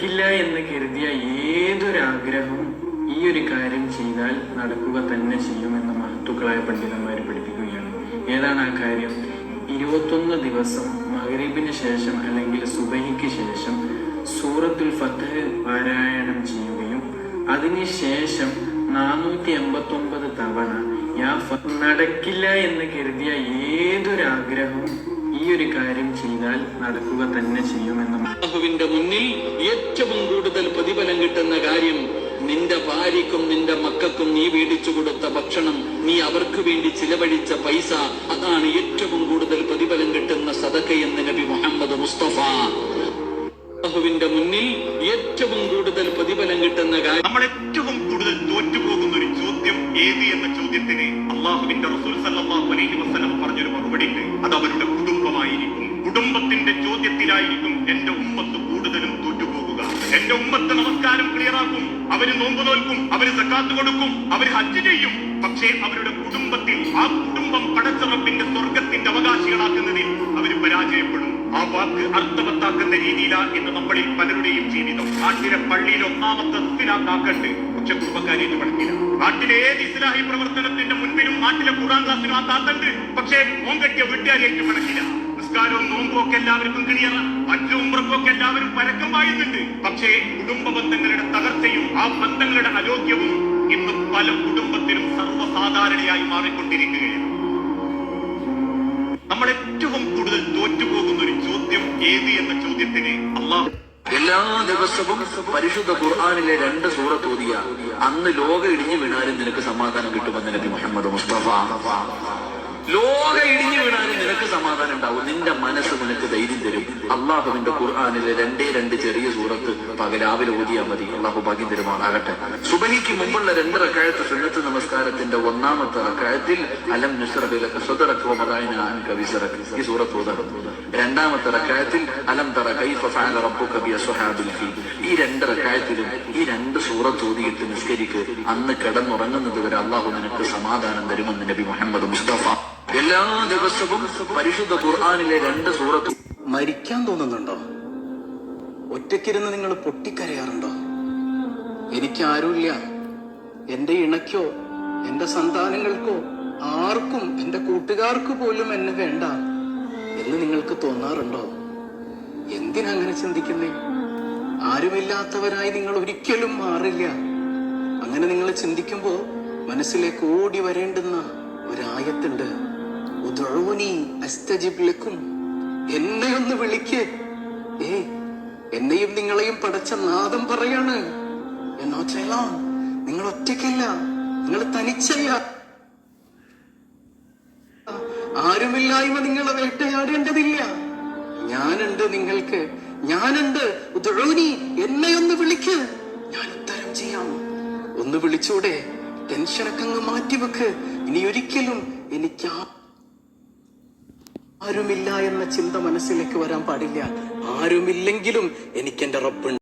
നടക്കില്ല എന്ന് കരുതിയ ഏതൊരാഗ്രഹവും ഈ ഒരു കാര്യം ചെയ്താൽ നടക്കുക തന്നെ ചെയ്യുമെന്ന് മഹത്തുക്കളായ പണ്ഡിതന്മാർ പഠിപ്പിക്കുകയാണ്. ഏതാണ് ആ കാര്യം? ഇരുപത്തൊന്ന് ദിവസം മകരീബിന് ശേഷം അല്ലെങ്കിൽ സുബഹിക്ക് ശേഷം സൂറത്തുൽ ഫത്തഹ് പാരായണം ചെയ്യുകയും അതിനുശേഷം നാനൂറ്റി എൺപത്തി ഒമ്പത് തവണ ഫ- നടക്കില്ല എന്ന് കരുതിയ ഏതൊരാഗ്രഹവും ഈ ഒരു കാര്യം ചെയ്താൽ നടക്കുക തന്നെ ചെയ്യുമെന്ന് അള്ളാഹുവിന്റെ മുന്നിൽ ഏറ്റവും കൂടുതൽ പ്രതിഫലം കിട്ടുന്ന കാര്യം നിന്റെ ഭാര്യക്കും നിന്റെ മക്കൾക്കും നീ മേടിച്ചു കൊടുത്ത ഭക്ഷണം നീ അവർക്ക് വേണ്ടി ചിലവഴിച്ച പൈസ അതാണ് ഏറ്റവും കൂടുതൽ പ്രതിഫലം കിട്ടുന്ന സദക്കയെന്ന് നബി മുഹമ്മദ് മുസ്തഫ. അള്ളാഹുവിന്റെ മുന്നിൽ ഏറ്റവും കൂടുതൽ പ്രതിഫലം കിട്ടുന്ന കാര്യം നമ്മൾ ഏറ്റവും ഏത് എന്ന ചോദ്യത്തിന് അള്ളാഹുവിന്റെ റസൂൽ സല്ലല്ലാഹു അലൈഹി വസല്ലം പറഞ്ഞൊരു മറുപടി ഉണ്ട് അത് അവരുടെ കുടുംബമായിരിക്കും. കുടുംബത്തിന്റെ ചോദ്യത്തിലായിരിക്കും എന്റെ ഉമ്മത്ത് കൂടുതലും തോറ്റുപോകുക. എന്റെ ഉമ്മത്ത് നമസ്കാരം ക്ലിയറാക്കും. അവർ നോമ്പ് നോൽക്കും അവർ സക്കാത്ത് കൊടുക്കും അവർ ഹജ്ജ് ചെയ്യും. പക്ഷേ അവരുടെ കുടുംബത്തിൽ ആ കുടുംബം പടച്ചറപ്പിന്റെ ആ വാക്ക് അർത്ഥവത്താക്കുന്ന രീതിയിലാണ് ഇന്ന് നമ്മളിൽ പലരുടെയും ജീവിതം. നാട്ടിലെ പള്ളിയിൽ ഒന്നാമത്തെ ഇസ്ലാക്കാക്കണ്ട് പക്ഷെ കുടുംബക്കാരിയിട്ട് പഠിക്കില്ല നാട്ടിലെ ഏത് ഇസ്ലാഹി പ്രവർത്തനത്തിന്റെ മുൻപിലും നാട്ടിലെ ഖുറാൻ ക്ലാസ്സിനും ആ താത്തണ്ട്. പക്ഷേ മോൻ കെട്ടിയ വീട്ടുകാരിയായിട്ട് പഠിക്കില്ല നിസ്കാരവും നോമ്പുമൊക്കെ എല്ലാവർക്കും ക്ലിയർ അഞ്ചും ഉമ്രക്കും എല്ലാവരും പരക്കം പായുന്നുണ്ട്. പക്ഷേ കുടുംബ ബന്ധങ്ങളുടെ തകർച്ചയും ആ ബന്ധങ്ങളുടെ അയോഗ്യവും ഇന്ന് പല കുടുംബത്തിലും സർവസാധാരണയായി മാറിക്കൊണ്ടിരിക്കുകയാണ്. നമ്മൾ ഏറ്റവും കൂടുതൽ തോറ്റുപോകുന്ന ഒരു ചോദ്യം ഏത് എന്ന ചോദ്യത്തിന് അള്ളാഹു എല്ലാ ദിവസവും പരിശുദ്ധ ഖുർആാനിലെ രണ്ട് സൂറത്ത് ഓതിയ അന്ന് ലോക ഇടിഞ്ഞു വീണാലും നിനക്ക് സമാധാനം കിട്ടുമെന്ന് നബി മുഹമ്മദ് മുസ്തഫ. ലോക ഇടിഞ്ഞു വീണാലും നിനക്ക് സമാധാനം ഉണ്ടാവും. നിന്റെ മനസ്സ് നിനക്ക് ധൈര്യം അള്ളാഹുവിന്റെ ഖുർആാനിലെ രണ്ടേ രണ്ട് ചെറിയ സൂറത്ത് പകരാവിലെ ഓതിയാൽ മതി. അള്ളാഹു ഭാഗ്യം തരുമാറാകട്ടെ സുബഹിക്ക് മുമ്പുള്ള രണ്ട് റക്കായത്ത് സുന്നത്ത് നമസ്കാരത്തിന്റെ ഒന്നാമത്തെ റക്കായത്തിൽ അലം നുസ്രബിലക്ക് ഈ സൂറത്ത് ഓതണം. രണ്ടാമത്തെ റക്കായത്തിൽ അലം തറ കൈഫ ഫഅല റബ്ബുക ബി ഈ രണ്ട് റക്കായത്തിലും ഈ രണ്ട് സൂറത്ത് ഓതിയിട്ട് നിസ്കരിക്ക് അന്ന് കിടന്നുറങ്ങുന്നത് വരെ അള്ളാഹു നിനക്ക് സമാധാനം തരുമെന്ന് നബി മുഹമ്മദ് മുസ്തഫ. എല്ലാ ദിവസവും പരിശുദ്ധ ഖുർആാനിലെ രണ്ട് സൂറത്ത് മരിക്കാൻ തോന്നുന്നുണ്ടോ? ഒറ്റയ്ക്കിരുന്ന് നിങ്ങൾ പൊട്ടിക്കരയാറുണ്ടോ? എനിക്ക് ആരുമില്ല. എന്റെ ഇണയ്ക്കോ എന്റെ സന്താനങ്ങൾക്കോ ആർക്കും എന്റെ കൂട്ടുകാർക്ക് പോലും എന്നെ വേണ്ട എന്ന് നിങ്ങൾക്ക് തോന്നാറുണ്ടോ? എന്തിനങ്ങനെ ചിന്തിക്കുന്നേ? ആരുമില്ലാത്തവരായി നിങ്ങൾ ഒരിക്കലും മാറില്ല. അങ്ങനെ നിങ്ങൾ ചിന്തിക്കുമ്പോൾ മനസ്സിലേക്ക് ഓടി വരേണ്ടുന്ന ഒരായത്തുണ്ട്. ഉദുഊനി അസ്തജിബ് ലക്കും. എന്നെ ഒന്ന് വിളിക്ക്. ഏ എന്നെയും നിങ്ങളെയും പടച്ച നാദം പറയാണ്. എന്നോ ചേലോ നിങ്ങൾ ഒറ്റയ്ക്കല്ല. നിങ്ങൾ തനിച്ചല്ല. ആരുമില്ലായ്മ നിങ്ങളെ വേട്ടയാടേണ്ടതില്ല. ഞാനുണ്ട് നിങ്ങൾക്ക്. ഞാനുണ്ട്. എന്നെ ഒന്ന് വിളിക്ക്. ഞാൻ ഉത്തരം ചെയ്യാം. ഒന്ന് വിളിച്ചൂടെ. ടെൻഷനൊക്കെ അങ്ങ് മാറ്റിവെക്ക്. ഇനി ഒരിക്കലും എനിക്ക് ആ ആരുമില്ല എന്ന ചിന്ത മനസ്സിലേക്ക് വരാൻ പാടില്ല. ആരുമില്ലെങ്കിലും എനിക്ക് എന്റെ റബ്ബുണ്ട്